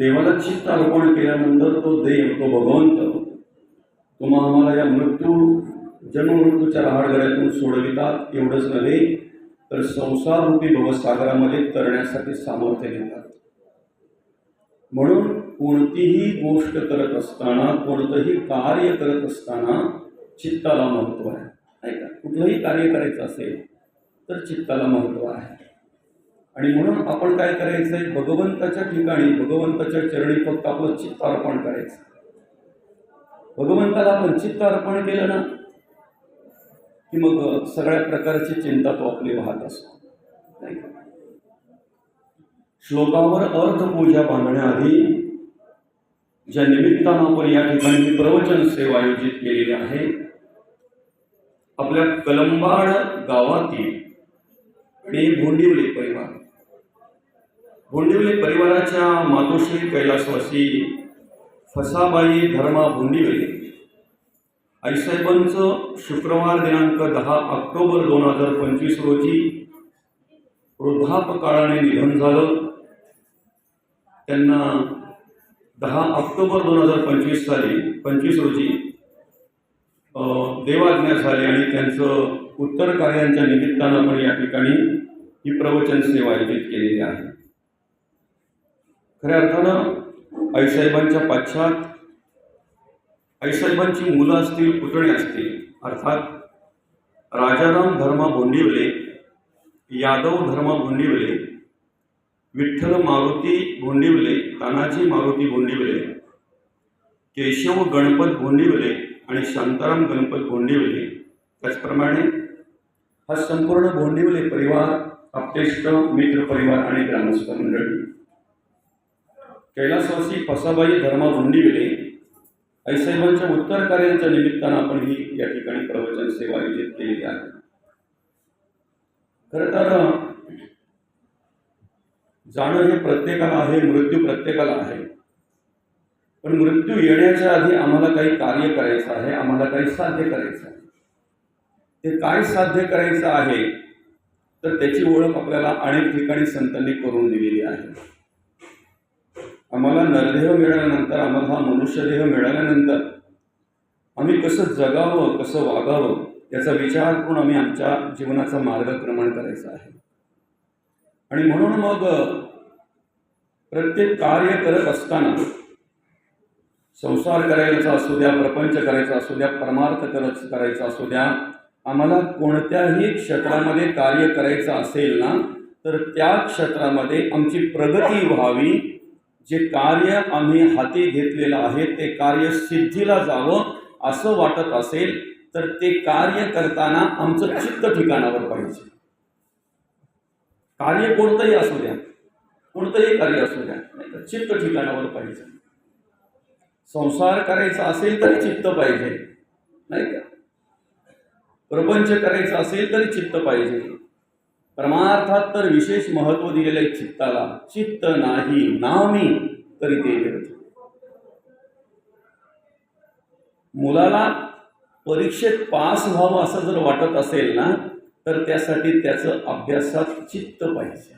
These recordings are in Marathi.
देवाला चित्त अर्पण केल्यानंतर तो देव तो भगवंत तुम्हा आम्हाला या मृत्यू जन्ममृत्यूच्या रहाडगड्यातून सोडवितात एवढंच नव्हे तर संसाररूपी भवसागरामध्ये तरण्यासाठी सामर्थ्य देतात. म्हणून कोणतीही गोष्ट करत असताना कोणतंही कार्य करत असताना चित्ताला महत्त्व आहे. ऐका का कुठलंही कार्य करायचं असेल तर चित्ताला महत्त्व आहे. आणि म्हणून आपण काय करायचं आहे? भगवंताच्या ठिकाणी भगवंताच्या चरणी फक्त आपलं चित्त अर्पण करायचं. भगवंताला आपण चित्त अर्पण केलं ना की मग सगळ्या प्रकारची चिंता तो आपली वाहत असतो. नाही का? श्लोकावर अर्थपूजा बांधण्याआधी ज्या निमित्तानं आपण या ठिकाणी प्रवचन सेवा आयोजित केलेली आहे आपल्या कलंबाड गावातील आणि भोंडिवले परिवार भोंडिवले परिवाराच्या मातोश्री कैलासवासी फसाबाई धर्मा भोंडिवले. आईसाहेबांचं शुक्रवार दिनांक दहा ऑक्टोबर दोन हजार पंचवीस रोजी वृद्धापकाळाने निधन झालं. त्यांना दहा ऑक्टोबर दोन हजार पंचवीस साली पंचवीस रोजी देवाज्ञा झाली आणि त्यांचं उत्तर कार्यांच्या निमित्तानं आपण या ठिकाणी ही प्रवचन सेवा आयोजित केलेली आहे. खऱ्या अर्थानं आईसाहेबांच्या पाश्चात आईसाहेबांची मुलं असतील पुतणे असतील अर्थात राजाराम धर्मा भोंडिवले यादव धर्मा भोंडिवले विठ्ठल मारुती भोंडिवले तानाजी मारुती भोंडिवले केशव गणपत भोंडिवले आणि शांताराम गणपत भोंडिवले त्याचप्रमाणे हा संपूर्ण भोंडिवले परिवार आपतेष्ट मित्र परिवार आणि ग्रामस्थ मंडळी. कैलासवासी फसाबाई धर्मा भोंडिवले आईसाहेबांच्या उत्तर कार्यांच्या निमित्तानं आपण ही या ठिकाणी प्रवचन सेवा आयोजित केलेली आहे. खरं तर जाणं हे प्रत्येकाला आहे मृत्यू प्रत्येकाला आहे. पण मृत्यू येण्याच्या आधी आम्हाला काही कार्य करायचं आहे आम्हाला काही साध्य करायचं आहे. ते काय साध्य करायचं आहे तर त्याची ओळख आपल्याला अनेक ठिकाणी संतांनी करून दिलेली आहे. आम्हाला नरदेह मिळाल्यानंतर आम्हाला हा मनुष्यदेह मिळाल्यानंतर आम्ही कसं जगावं कसं वागावं याचा विचार करून आम्ही आमच्या जीवनाचा मार्गक्रमण करायचा आहे. आणि म्हणून मग प्रत्येक कार्य करत असताना संसार करायचा असू द्या प्रपंच करायचा असू द्या परमार्थ करत करायचा असू द्या आम्हाला कोणत्याही क्षेत्रामध्ये कार्य करायचं असेल ना तर त्या क्षेत्रामध्ये आमची प्रगती व्हावी जे कार्य आम्ही हाती घेतलेलं आहे ते कार्य सिद्धीला जावं असं वाटत असेल तर ते कार्य करताना आमचं चित्त ठिकाणावर पाहिजे. कार्य कोणतंही असू द्या कोणतंही कार्य असू द्या नाही तर चित्त ठिकाणावर पाहिजे. संसार करायचा असेल तरी चित्त पाहिजे नाही का? प्रपंच करायचं असेल तरी चित्त पाहिजे. परमार्थात तर विशेष महत्त्व दिलेलं आहे चित्ताला. चित्त नाही नामी तरी ते व्यर्थ मुलाला परीक्षेत पास व्हावं असं जर वाटत असेल ना तर त्यासाठी त्याचं अभ्यासात चित्त पाहिजे.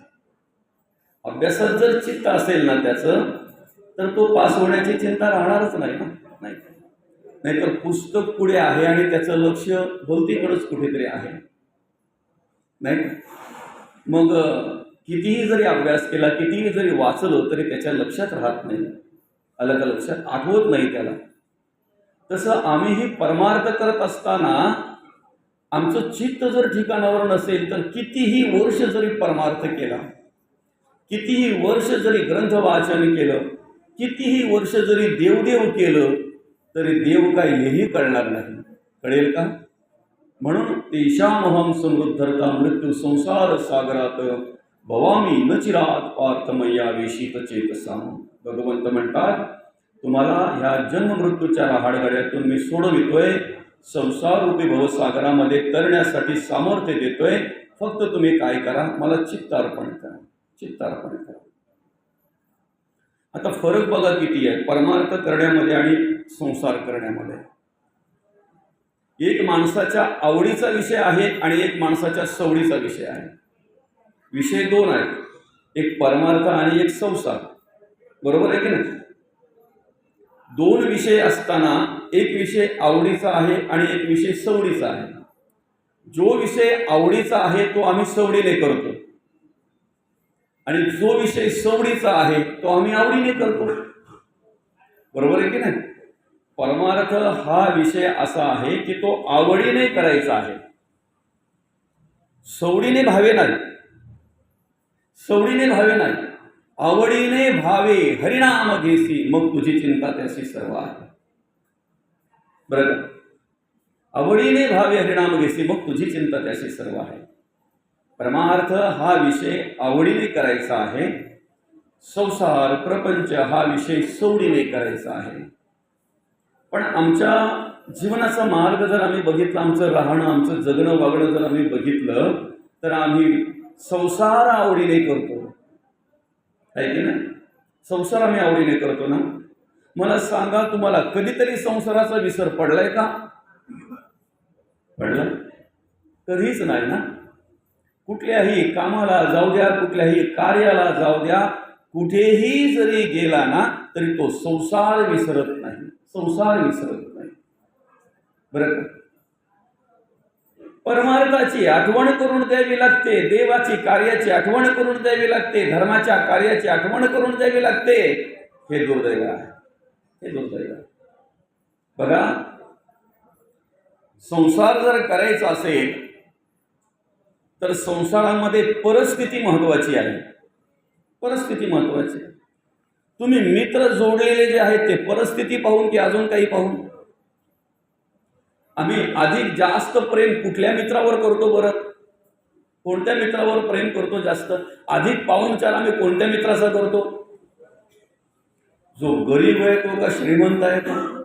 अभ्यासात जर चित्त असेल ना त्याचं तर तो पास होण्याची चिंता राहणारच नाही ना नाही नाहीतर पुस्तक पुढे आहे आणि त्याचं लक्ष भोवतीकडेच कुठेतरी आहे. नाही का? मग कितीही जरी अभ्यास केला कितीही जरी वाचलं तरी त्याच्या लक्षात राहत नाही. आलं का लक्षात आठवत नाही त्याला. तसं आम्हीही परमार्थ करत असताना आमचं चित्त जर ठिकाणावर नसेल तर कितीही वर्ष जरी परमार्थ केला कितीही वर्ष जरी ग्रंथ वाचन केलं कितीही वर्ष जरी देवदेव केलं तरी देव काय हेही कळणार नाही. कळेल का? म्हणून तेषामहं समृद्धरता मृत्यू संसार सागरात भवामी न चिरात पार्थमय्या वेशित चेतसा. भगवंत म्हणतात तुम्हाला ह्या जन्ममृत्यूच्या रहाडगाड्यातून मी सोडवितोय संसाररूपी भवसागरामध्ये तरण्यासाठी सामर्थ्य देतोय. फक्त तुम्ही काय करा मला चित्तार्पण करा चित्तार्पण करा. आता फरक बघा किती आहे. परमार्थ करण्यामध्ये आणि संसार करण्यामध्ये. एक माणसाच्या आवडीचा विषय आहे आणि एक माणसाच्या सवडीचा विषय आहे. विषय दोन आहेत. एक परमार्थ आणि एक संसार. बरोबर आहे की नाही? दोन विषय असताना एक विषय आवडीचा आहे आणि एक विषय सवडीचा आहे. जो विषय आवडीचा आहे तो आम्ही सवडीने करतो. आणि जो विषय सवडीचा आहे तो आम्ही आवडीने करतो. बरोबर आहे की नाही? परमार्थ हा विषय असा आहे की तो आवडीने करायचा आहे. सवडीने भावे नाही. सवडीने भावे नाही. आवडीने भावे हरिणाम घेसी मग तुझी चिंता त्याशी सर्व आहे. बरं आवडीने भावे हरिणाम घेसी मग तुझी चिंता त्याशी सर्व आहे. परमार्थ हा विषय आवडीने करायचा आहे. संसार प्रपंच हा विषय सवडीने करायचा आहे. पण आमच्या जीवनाचा मार्ग जर आम्ही बघितला आमचं राहणं आमचं जगणं वागणं जर आम्ही बघितलं तर आम्ही संसार आवडीने करतो. आहे की नाही? संसार आम्ही आवडीने करतो ना? मला सांगा तुम्हाला कधीतरी संसाराचा विसर पडलाय का? पडला? कधीच नाही ना? कुठल्याही कामाला जाऊ द्या कुठल्याही कार्याला जाऊ द्या कुठेही जरी गेला ना तरी तो संसार विसरत नाही. संसार विसरत नाही. बरं का? परमार्थाची आठवण करून द्यावी लागते देवाची कार्याची आठवण करून द्यावी लागते धर्माच्या कार्याची आठवण करून द्यावी लागते. हे दुर्दैव आहे. हे दुर्दैव आहे. बघा संसार जर करायचा असेल तर संसारामध्ये परिस्थिती महत्वाची आहे. परिस्थिती महत्वाची आहे. तुम्ही मित्र जोडलेले जे आहेत ते परिस्थिती पाहून की अजून काही पाहून? आम्ही अधिक जास्त प्रेम कुठल्या मित्रावर करतो बरं? कोणत्या मित्रावर प्रेम करतो जास्त? अधिक पाहुणचार आम्ही कोणत्या मित्राचा करतो? जो गरीब आहे तो का श्रीमंत आहे तो?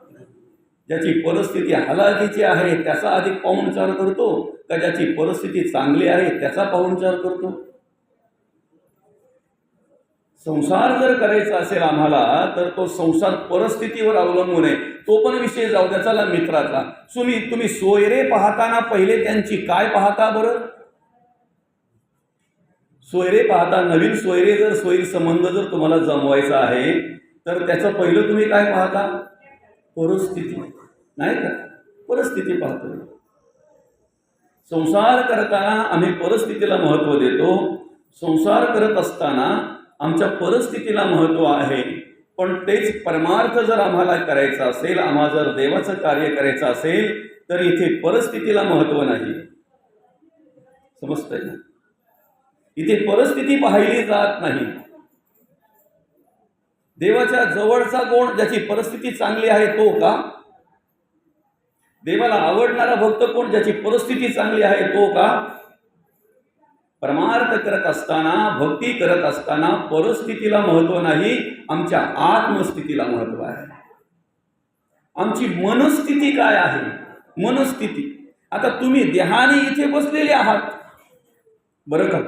ज्याची परिस्थिती हलाखीची आहे त्याचा अधिक पाहुणचार करतो? का ज्याची परिस्थिती चांगली आहे त्याचा पाहुणचार करतो? संसार जर करायचा असेल आम्हाला तर तो संसार परिस्थितीवर अवलंबून आहे. तो पण विषय जाऊ द्या चला मित्राचा तुम्ही तुम्ही सोयरे पाहताना पहिले त्यांची काय पाहता बरं? सोयरे पाहता नवीन सोयरे जर सोयी संबंध जर तुम्हाला जमवायचा आहे तर त्याचं पहिलं तुम्ही काय पाहता? परिस्थिती. नाही का? परिस्थिती पाहतो संसार करताना आम्ही परिस्थितीला महत्त्व देतो. संसार करत असताना आमच्या परिस्थितीला महत्त्व आहे. पण तेच परमार्थ जर आम्हाला करायचा असेल आम्हाला जर देवाचं कार्य करायचं असेल तर इथे परिस्थितीला महत्त्व नाही. समजतंय ना? इथे परिस्थिती पाहिली जात नाही. देवाच्या जवळचा गुण ज्याची परिस्थिती चांगली आहे तो का? देवाला आवडणारा भक्त कोण ज्याची परिस्थिती चांगली आहे तो का? परमार्थ करत असताना भक्ती करत असताना परिस्थितीला महत्त्व नाही आमच्या आत्मस्थितीला महत्त्व आहे. आमची मनस्थिती काय आहे? मनस्थिती. आता तुम्ही देहाने इथे बसलेले आहात. बरं का?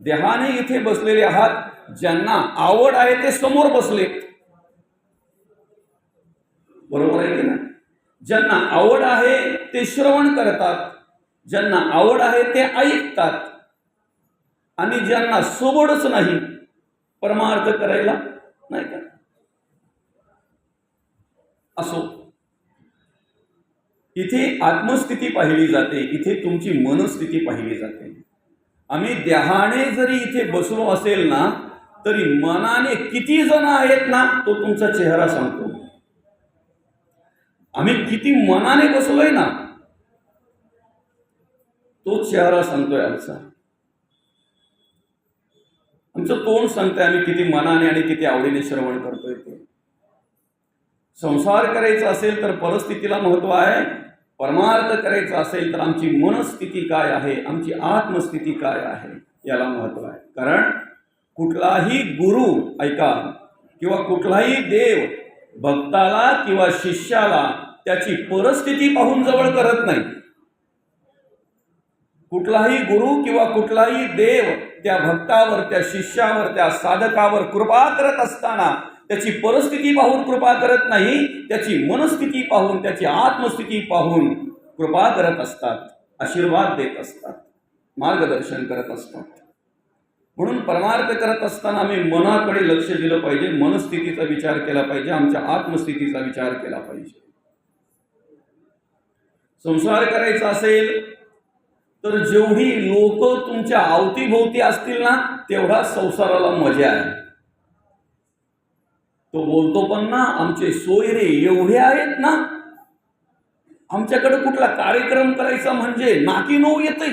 देहाने इथे बसलेले आहात ज्यांना आवड आहे ते समोर बसले. बरोबर आहे की ना ज्यांना आवड आहे ते श्रवण करतात. ज्यांना आवड आहे ते ऐकतात. आणि ज्यांना सोबडच नाही परमार्थ करायला नाही का? असो. इथे आत्मस्थिती पाहिली जाते इथे तुमची मनस्थिती पाहिली जाते. आम्ही देहाने जरी इथे बसलो असेल ना तरी मनाने किती जण आहेत ना तो तुमचा चेहरा सांगतो. आम्ही किती मनाने बसलोय ना तो चेहरा सांगतोय आमचा. तुमचं तोंड सांगतंय आम्ही किती मनाने आणि किती आवडीने श्रवण करतोय ते. संसार करायचा असेल तर परिस्थितीला महत्त्व आहे. परमार्थ करायचा असेल तर आमची मनस्थिती काय आहे? आमची आत्मस्थिती काय आहे? याला महत्त्व आहे. कारण कुठलाही गुरु ऐका किंवा कुठलाही देव भक्ताला किंवा शिष्याला त्याची परिस्थिती पाहून जवळ करत नाही. कुठलाही गुरु किंवा कुठलाही देव त्या भक्तावर त्या शिष्यावर त्या साधकावर कृपा करत असताना त्याची परिस्थिती पाहून कृपा करत नाही त्याची मनस्थिती पाहून त्याची आत्मस्थिती पाहून कृपा करत असतात आशीर्वाद देत असतात मार्गदर्शन करत असतात. म्हणून परमार्थ करत असताना आम्ही मनाकडे लक्ष दिलं पाहिजे मनस्थितीचा विचार केला पाहिजे आमच्या आत्मस्थितीचा विचार केला पाहिजे. संसार करायचा असेल तर जेवढी लोक तुमच्या अवतीभोवती असतील ना तेवढा संसाराला मजा आहे. तो बोलतो पण ना आमचे सोयरे एवढे आहेत ना आमच्याकडे कुठला कार्यक्रम करायचा म्हणजे नाकी नऊ येते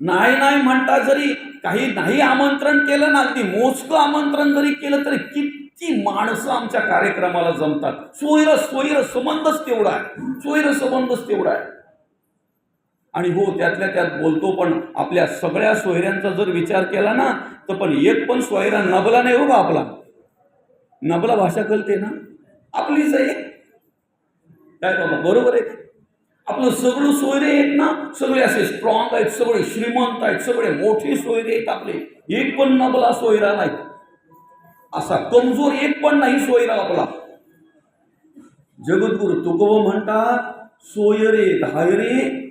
नाही नाही म्हणता जरी काही नाही आमंत्रण केलं ना अगदी मोजकं आमंत्रण जरी केलं तरी किती माणसं आमच्या कार्यक्रमाला जमतात. सोयरं सोयरं संबंधच तेवढा आहे. सोयरं संबंधच तेवढा आहे. आणि हो त्यातल्या त्यात बोलतो पण आपल्या सगळ्या सोयऱ्यांचा जर विचार केला ना तर पण एक पण सोयरा नबला नाही हो बा आपला. नबला भाषा कळते ना. आपलीच आहे. काय बाबा बरोबर आहे. आपलं सगळं सोयरे आहेत ना सगळे असे स्ट्रॉंग आहेत सगळे श्रीमंत आहेत सगळे मोठे सोयरे आहेत आपले. एक पण नबला सोयरा नाही. असा कमजोर एक पण नाही सोयरा आपला. जगद्गुरु तुकोब म्हणतात सोयरे धायरे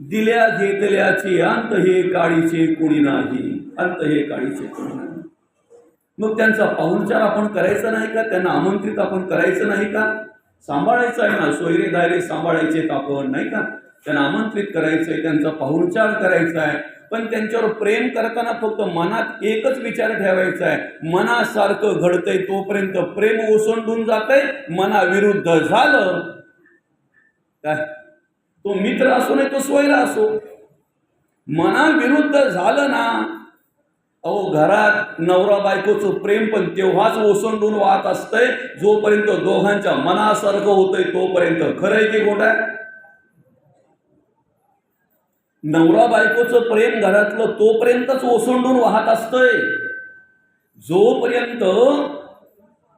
दिल्या घेतल्याचे अंत हे काळीचे कुणी नाही. अंत हे काळीचे कोणी नाही. मग त्यांचा पाहुणचार आपण करायचा नाही का? त्यांना आमंत्रित आपण करायचं नाही का? सांभाळायचं आहे ना? सोयरे दायरे सांभाळायचे आपण नाही का? त्यांना आमंत्रित करायचं आहे त्यांचा पाहुणचार करायचा आहे पण त्यांच्यावर प्रेम करताना फक्त मनात एकच विचार ठेवायचा आहे मनासारखं घडतंय तोपर्यंत प्रेम ओसंडून जातंय मनाविरुद्ध झालं. काय? तो मित्र असो नाही तो सोयरा असो. मनाविरुद्ध झालं ना अहो घरात नवरा बायकोचं प्रेम पण तेव्हाच ओसंडून वाहत असतंय जोपर्यंत दोघांच्या मनासारखं होतंय तोपर्यंत. खरंय की खोट आहे? नवरा बायकोचं प्रेम घरातलं तोपर्यंतच ओसंडून वाहत असतंय. जोपर्यंत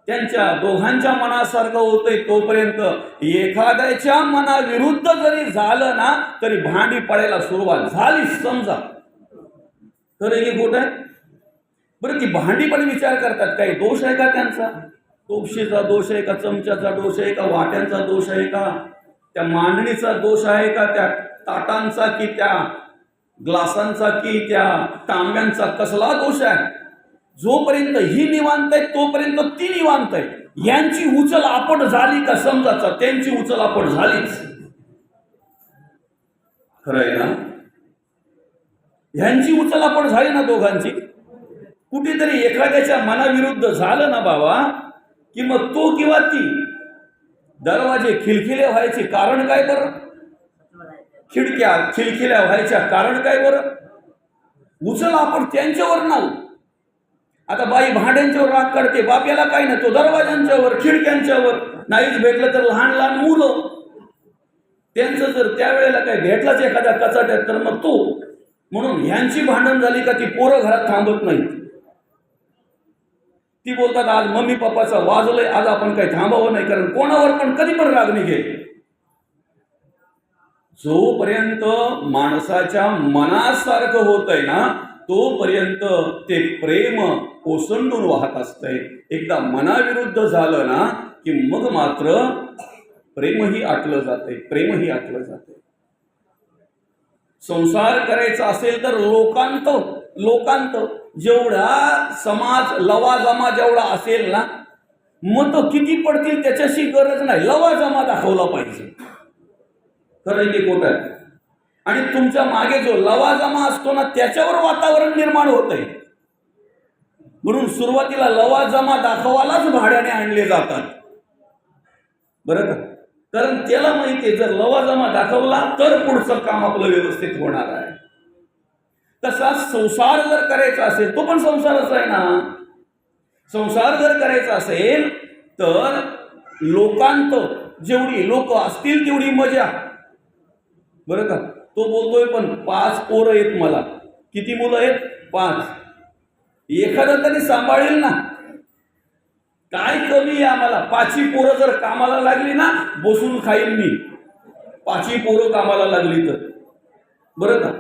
त्यांच्या दोघांच्या मनासारखं होतंय तोपर्यंत एखाद्याच्या मनाविरुद्ध जरी झालं ना तरी भांडी पडायला सुरुवात झाली समजा. तर हे खोट आहे? बरं ती भांडी पण विचार करतात काही दोष आहे का त्यांचा? तोपशीचा दोष आहे का चमच्याचा दोष आहे का वाट्यांचा दोष आहे का? त्या मांडणीचा दोष आहे का त्या ताटांचा की त्या ग्लासांचा की त्या तांब्यांचा कसला दोष आहे? जोपर्यंत ही निवांत आहे तोपर्यंत ती निवांत आहे. यांची उचल आपट झाली का समजाचा त्यांची उचल आपट झालीच. खरं आहे ना? ह्यांची उचल आपण झाली ना दोघांची? कुठेतरी एखाद्याच्या मनाविरुद्ध झालं ना बाबा की मग तो किंवा ती? दरवाजे खिलखिले व्हायचे कारण काय बरं? खिडक्या खिलखिल्या व्हायच्या कारण काय बरं? उचल आपण त्यांच्यावर नाव आता बाई भांड्यांच्यावर राग काढते बाप्याला काही नाही तो दरवाजांच्यावर खिडक्यांच्यावर. नाहीच भेटलं तर लहान लहान मुलं. त्यांचं जर त्यावेळेला काय भेटलाच एखाद्या कचाट्यात तर मग तो म्हणून ह्यांची भांडण झाली का ती पोरं घरात थांबत नाहीत. ती बोलतात आज मम्मी पप्पाचं वाजलंय आज आपण काही थांबावं नाही कारण कोणावर पण कधी पण राग निघेल. जोपर्यंत माणसाच्या मनासारखं होत आहे ना तोपर्यंत ते प्रेम ओसंडून वाहत असतंय. एकदा मनाविरुद्ध झालं ना की मग मात्र प्रेमही आटलं जाते प्रेमही आटलं जाते संसार करायचा असेल तर लोकांत लोकांत. जेवढा समाज लवाजमा जेवढा असेल ना मत किती पडतील त्याच्याशी गरज नाही. लवाजमा दाखवला पाहिजे. खरं की खोट आहे? आणि तुमच्या मागे जो लवाजमा असतो ना त्याच्यावर वातावरण निर्माण होत आहे म्हणून सुरुवातीला लवाजमा दाखवालाच भाड्याने आणले जातात. बरं का? कारण त्याला माहिती आहे जर लवाजमा दाखवला तर पुढचं काम आपलं व्यवस्थित होणार आहे. तसा संसार जर करायचा असेल तो पण संसारच आहे ना. संसार जर करायचा असेल तर लोकांत जेवढी लोक असतील तेवढी मजा. बरं का? तो बोलतोय पण पाच पोरं आहेत मला. किती मुलं आहेत? पाच. एखादं तरी सांभाळेल ना. काय कमी आहे आम्हाला? पाचवी पोरं जर कामाला लागली ना बसून खाईल मी. पाचवी पोरं कामाला लागली तर. बरं का?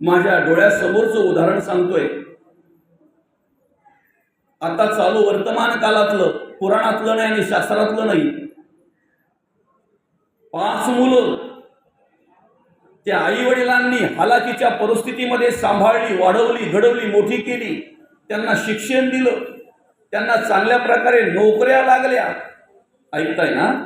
माझ्या डोळ्यासमोरचं उदाहरण सांगतोय. आता चालू वर्तमान कालातलं पुराणातलं नाही आणि शास्त्रातलं नाही. पाच मुलं त्या आई वडिलांनी हालाकीच्या परिस्थितीमध्ये सांभाळली वाढवली घडवली मोठी केली. त्यांना शिक्षण दिलं. त्यांना चांगल्या प्रकारे नोकऱ्या लागल्या. ऐकताय ना?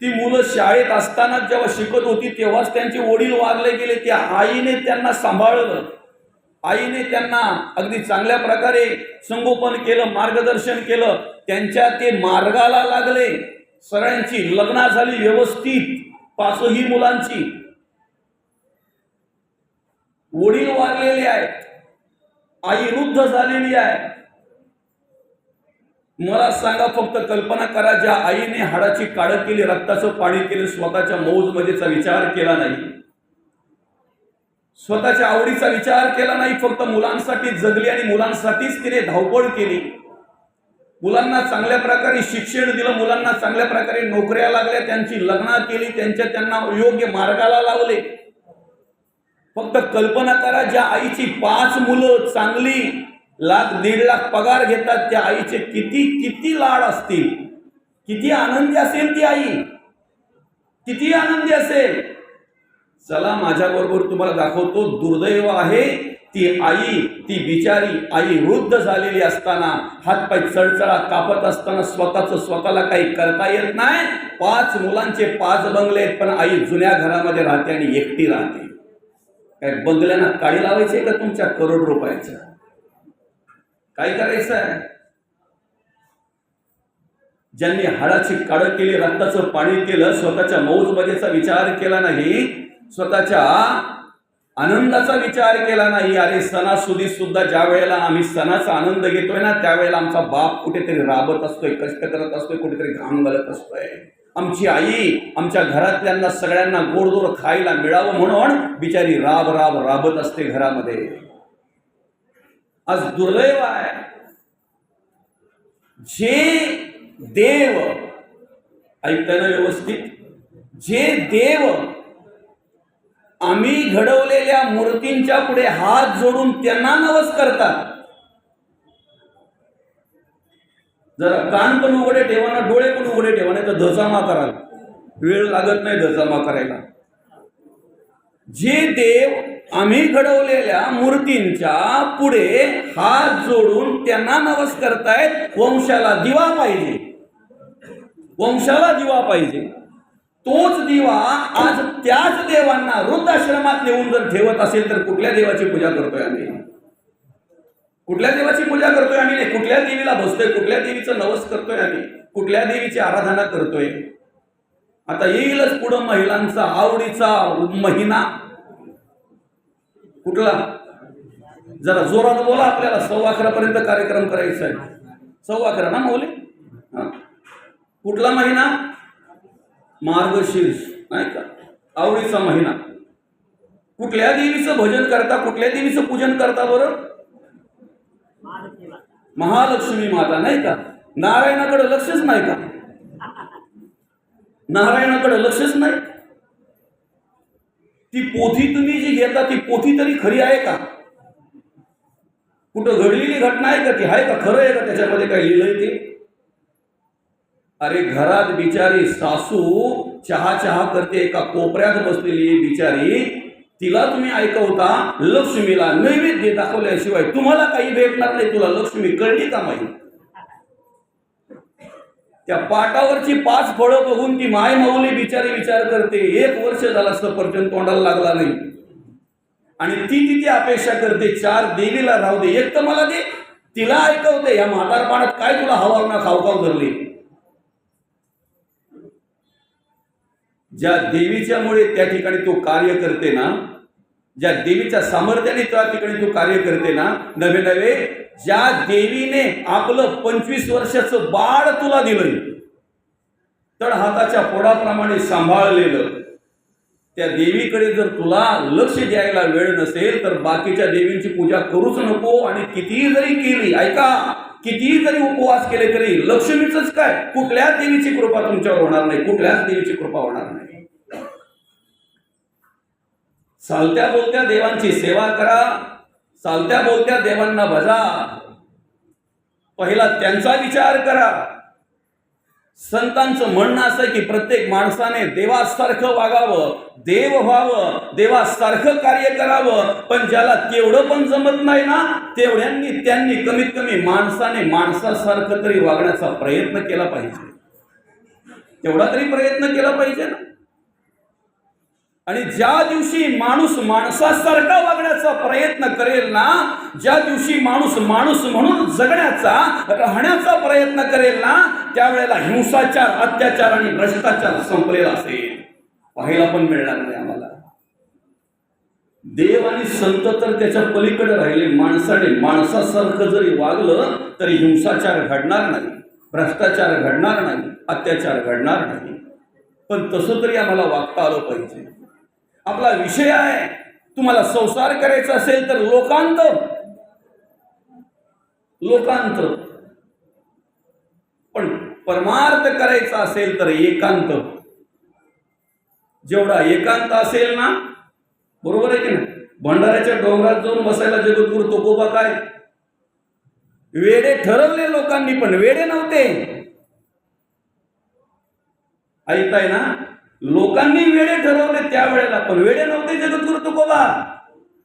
ती मुलं शाळेत असताना जेव्हा शिकत होती तेव्हाच त्यांचे वडील वारले गेले. त्या आईने त्यांना सांभाळलं. आईने त्यांना अगदी चांगल्या प्रकारे संगोपन केलं मार्गदर्शन केलं. त्यांच्या ते मार्गाला लागले. सगळ्यांची लग्न झाली व्यवस्थित. पाचही मुलांची. वडील वारलेले आहेत. आई वृद्ध झालेली आहे. मला सांगा फक्त कल्पना करा ज्या आईने हाडाची काळं केली रक्ताचं पाणी केलं स्वतःच्या मौज मजेचा विचार केला नाही. स्वतःच्या आवडीचा विचार केला नाही फक्त मुलांसाठी जगली आणि मुलांसाठीच तिने धावपळ केली. मुलांना चांगल्या प्रकारे शिक्षण दिलं मुलांना चांगल्या प्रकारे नोकऱ्या लागल्या त्यांची लग्न केली त्यांच्या त्यांना योग्य मार्गाला लावले. फक्त कल्पना करा ज्या आईची पाच मुलं चांगली लाख दीड लाख पगार घेतात त्या आईचे किती किती लाड असतील? किती आनंदी असेल ती आई? किती आनंदी असेल? चला माझ्याबरोबर तुम्हाला दाखवतो दुर्दैव आहे ती आई ती बिचारी आई वृद्ध झालेली असताना हातपाय चळचळा कापत असताना स्वतःच स्वतःला काही करता येत नाही. पाच मुलांचे पाच बंगले आहेत पण आई जुन्या घरामध्ये राहते आणि एकटी राहते. काय बंगल्यांना काळी लावायची का तुमच्या करोड रुपयाच्या काय करायचं आहे? ज्यांनी हाडाची काळं केली रक्ताचं पाणी केलं स्वतःच्या मौज मजेचा विचार केला नाही स्वतःच्या आनंदाचा विचार केला नाही अरे सणासुदी सुद्धा ज्या वेळेला आम्ही सणाचा आनंद घेतोय ना त्यावेळेला आमचा बाप कुठेतरी राबत असतोय कष्ट करत असतोय कुठेतरी घाम घालत असतोय. आमची आई आमच्या घरातल्यांना सगळ्यांना गोडदोड खायला मिळावं म्हणून बिचारी राब राब राबत असते घरामध्ये. आज दुर्दैव आहे. जे देव ऐकताना व्यवस्थित? जे देव आम्ही घडवलेल्या मूर्तींच्या पुढे हात जोडून त्यांना नवस करतात जरा कान पण उघडे ठेवा ना डोळे पण उघडे ठेवा नाही तर धसामा कराल. वेळ लागत नाही धसामा करायला. जे देव आम्ही घडवलेल्या मूर्तींच्या पुढे हात जोडून त्यांना नवस करतायत वंशाला दिवा पाहिजे. वंशाला दिवा पाहिजे. तोच दिवा आज त्याच देवांना वृद्धाश्रमात नेऊन जर ठेवत असेल तर कुठल्या देवाची पूजा करतोय आम्ही? कुठल्या देवाची पूजा करतोय आम्ही नाही कुठल्या देवीला बसतोय कुठल्या देवीचं नवस करतोय आम्ही कुठल्या देवीची आराधना करतोय. आता येईलच पुढं महिलांचा आवडीचा महिना. कुठला? जरा जोरात बोला आपल्याला सव्वा अकरा पर्यंत कार्यक्रम करायचा आहे. सव्वा अकरा ना मौली कुठला महिना? मार्गशीर्ष नाही का? आवडीचा महिना. कुठल्या देवीचं भजन करता कुठल्या देवीचं पूजन करता बरं? महालक्ष्मी माता नाही का? नारायणाकडे लक्षच नाही का? नारायणाकडे लक्षच नाही? ती पोथी तुम्ही जी घेता ती पोथी तरी खरी आहे का? कुठं घडलेली घटना आहे का ती? आहे का? खरं आहे का? त्याच्यामध्ये काय लिहिलंय ते? अरे घरात बिचारी सासू चहा चहा करते एका कोपऱ्यात बसलेली बिचारी. तिला तुम्ही ऐकवता लक्ष्मीला नैवेद्य दाखवल्याशिवाय तुम्हाला काही भेटणार नाही तुला लक्ष्मी कळली का माहिती त्या पाटावरची पाच फळं बघून ती माय माऊली बिचारी विचार करते एक वर्ष झाला सफरचंद तोंडाला लागला नाही. आणि ती तिथे अपेक्षा करते चार देवीला राहू दे एक तर मला दे तिला ऐकवते या म्हातारपणात काय तुला हवा ना खावखाव धरली? ज्या देवीच्यामुळे त्या ठिकाणी तो कार्य करते ना ज्या देवीच्या सामर्थ्याने त्या ठिकाणी तो कार्य करते ना नवे नवे ज्या देवीने आपलं पंचवीस वर्षाचं बाळ तुला दिलंय तर हाताच्या पोडाप्रमाणे सांभाळलेलं त्या देवीकडे जर तुला लक्ष द्यायला वेळ नसेल तर बाकीच्या देवींची पूजा करूच नको आणि कितीही जरी केली ऐका. कितीही जरी उपवास केले तरी लक्ष्मीचंच काय? कुठल्याच देवीची कृपा तुमच्यावर होणार नाही कुठल्याच देवीची कृपा होणार नाही. चालत्या बोलत्या देवांची सेवा करा चालत्या बोलत्या देवांना भजा पहिला त्यांचा विचार करा. संतांचं म्हणणं असं आहे की प्रत्येक माणसाने देवासारखं वागावं देव व्हावं देवासारखं कार्य करावं पण ज्याला तेवढं पण जमत नाही ना तेवढ्यांनी त्यांनी कमीत कमी माणसाने माणसासारखं तरी वागण्याचा प्रयत्न केला पाहिजे. तेवढा तरी प्रयत्न केला पाहिजे ना. आणि ज्या दिवशी माणूस माणसासारखा वागण्याचा प्रयत्न करेल ना ज्या दिवशी माणूस माणूस म्हणून जगण्याचा राहण्याचा प्रयत्न करेल ना त्यावेळेला हिंसाचार अत्याचार आणि भ्रष्टाचार संपलेला असेल. पाहायला पण मिळणार नाही आम्हाला. देव आणि संत तर त्याच्या पलीकडे राहिले. माणसाने माणसासारखं जरी वागलं तरी हिंसाचार घडणार नाही भ्रष्टाचार घडणार नाही अत्याचार घडणार नाही. पण तसं तरी आम्हाला वागता आलं पाहिजे. आपला विषय आहे. तुम्हाला संसार करायचा असेल तर लोकांत. लोकांत. पण परमार्थ करायचा असेल तर एकांत. जेवढा एकांत असेल ना बरोबर आहे की नाही? भंडाऱ्याच्या डोंगरात जाऊन बसायला जगद्गुरु तोकोबा काय? वेडे ठरवले लोकांनी पण वेडे नव्हते. ऐकताय ना? लोकांनी वेळे ठरवले त्यावेळेला पण वेळे नव्हते जगद्गुरु तुकोबा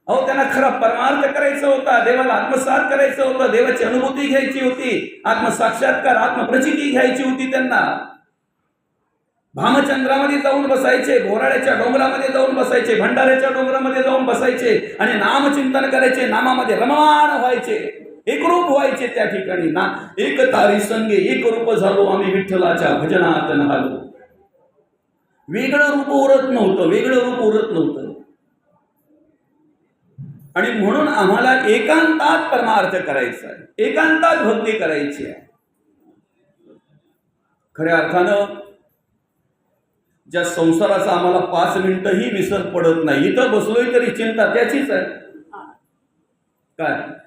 अहो त्यांना खरा परमार्थ करायचा होता देवाला आत्मसात करायचं होतं देवाची अनुभूती घ्यायची होती आत्मसाक्षात्कार आत्मप्रचिती घ्यायची होती त्यांना. भामचंद्रामध्ये जाऊन बसायचे बोराड्याच्या डोंगरामध्ये जाऊन बसायचे भंडाऱ्याच्या डोंगरामध्ये जाऊन बसायचे आणि नामचिंतन करायचे नामामध्ये रममाण व्हायचे एकरूप व्हायचे त्या ठिकाणी. ना एक तारी संगे एक रूप झालो आम्ही विठ्ठलाच्या भजनात नहालो. वेगळं रूप उरत नव्हतं वेगळं रूप उरत नव्हतं. आणि म्हणून आम्हाला एकांतात परमार्थ करायचा आहे एकांतात भक्ती करायची आहे. खऱ्या अर्थानं ज्या संसाराचा आम्हाला पाच मिनिटंही विसर पडत नाही इथं बसलोय तरी चिंता त्याचीच आहे. काय?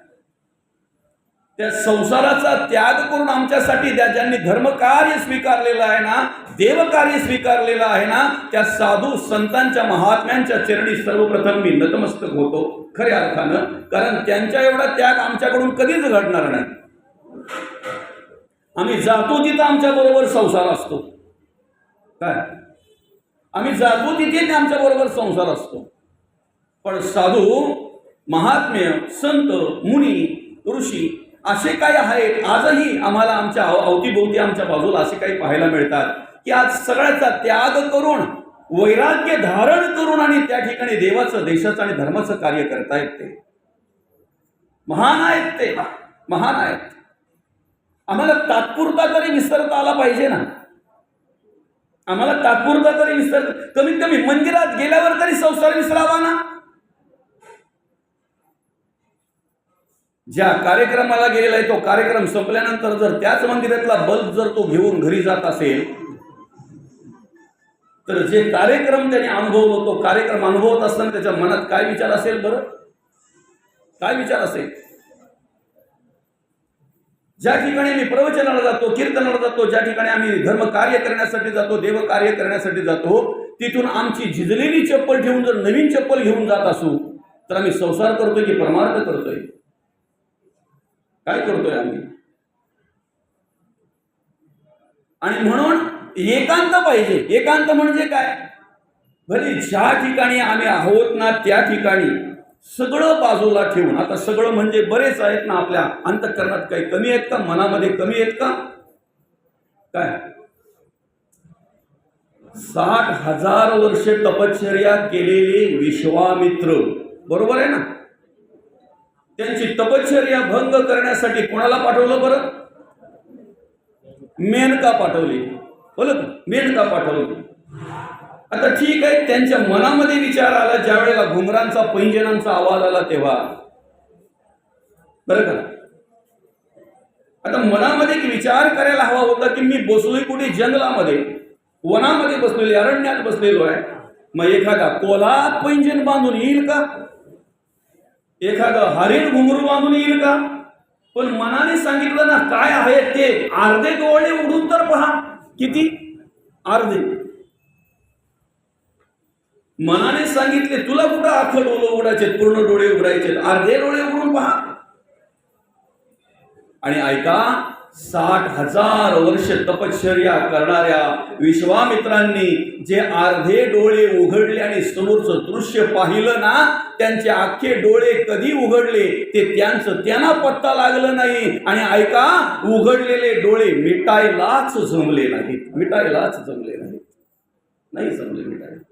त्या संसाराचा त्याग करून आमच्यासाठी त्या ज्यांनी धर्मकार्य स्वीकारलेलं आहे ना देवकार्य स्वीकारलेलं आहे ना त्या साधू संतांच्या महात्म्यांच्या चरणी सर्वप्रथम मी नतमस्तक होतो खऱ्या अर्थानं. कारण त्यांच्या एवढा त्याग आमच्याकडून कधीच घडणार नाही. आम्ही जातो तिथं आमच्याबरोबर संसार असतो. काय? आम्ही जातो तिथे आमच्याबरोबर संसार असतो. पण साधू महात्म्य संत मुनी ऋषी असे काही आहेत? आजही आम्हाला आमच्या अवतीभोवती आमच्या बाजूला असे काही पाहायला मिळतात की आज सगळ्याचा त्याग करून वैराग्य धारण करून आणि त्या ठिकाणी देवाचं देशाचं आणि धर्माचं कार्य करतायत ते महान आहेत ते. महान आहेत. आम्हाला तात्पुरता तरी विसरता आला पाहिजे ना. आम्हाला तात्पुरता तरी विसर कमीत कमी मंदिरात गेल्यावर तरी संसार विसरावा ना. ज्या कार्यक्रमाला गेलेला आहे तो कार्यक्रम संपल्यानंतर जर त्याच मंदिरातला बल्ब जर तो घेऊन घरी जात असेल तर जे कार्यक्रम त्याने अनुभवलो तो कार्यक्रम अनुभवत असताना त्याच्या मनात काय विचार असेल बरं? काय विचार असेल? ज्या ठिकाणी आम्ही प्रवचनाला जातो कीर्तनाला जातो ज्या ठिकाणी आम्ही धर्म कार्य करण्यासाठी जातो देव कार्य करण्यासाठी जातो तिथून आमची झिजलेली चप्पल ठेवून जर नवीन चप्पल घेऊन जात असू तर आम्ही संसार करतोय की परमार्थ करतोय? काय करतोय आम्ही? आणि म्हणून एकांत पाहिजे. एकांत म्हणजे काय? भले ज्या ठिकाणी आम्ही आहोत ना त्या ठिकाणी सगळं बाजूला ठेवून आता सगळं म्हणजे बरेच आहेत ना आपल्या अंतकरणात काही कमी आहेत का? मनामध्ये कमी आहेत का? काय? साठ हजार वर्ष तपश्चर्या केलेले विश्वामित्र. बरोबर आहे ना? त्यांची तपश्चर्या भंग करण्यासाठी कोणाला पाठवलं बरं? मेनका पाठवली. बोलत मेनका पाठवली. आता ठीक आहे त्यांच्या मनामध्ये विचार आला ज्या वेळेला घुमरांचा पैंजनांचा आवाज आला तेव्हा. बरं का? आता मनामध्ये एक विचार करायला हवा होता की मी बसलोय कुठे? जंगलामध्ये. वनामध्ये बसलेली अरण्यात बसलेलो आहे मग एखादा कोल्हात पैंजन बांधून येईल का? एखादं हरिण घुंगरू बांधून येईल का? पण मनाने सांगितलं ना काय आहे ते? अर्धे डोळे उडून तर पहा. किती? अर्धे. मनाने सांगितले तुला कुठं अख्खं डोळं उघडायचे पूर्ण डोळे उघडायचे अर्धे डोळे उघडून पहा. आणि ऐका साठ हजार वर्ष तपश्चर्या करणाऱ्या विश्वामित्रांनी जे अर्धे डोळे उघडले आणि समोरचं दृश्य पाहिलं ना त्यांचे अख्खे डोळे कधी उघडले ते त्यांचं त्यांना पत्ता लागलं नाही. आणि ऐका उघडलेले डोळे मिटायलाच जमले नाहीत. मिटायलाच जमले नाहीत. नाही जमले मिटायला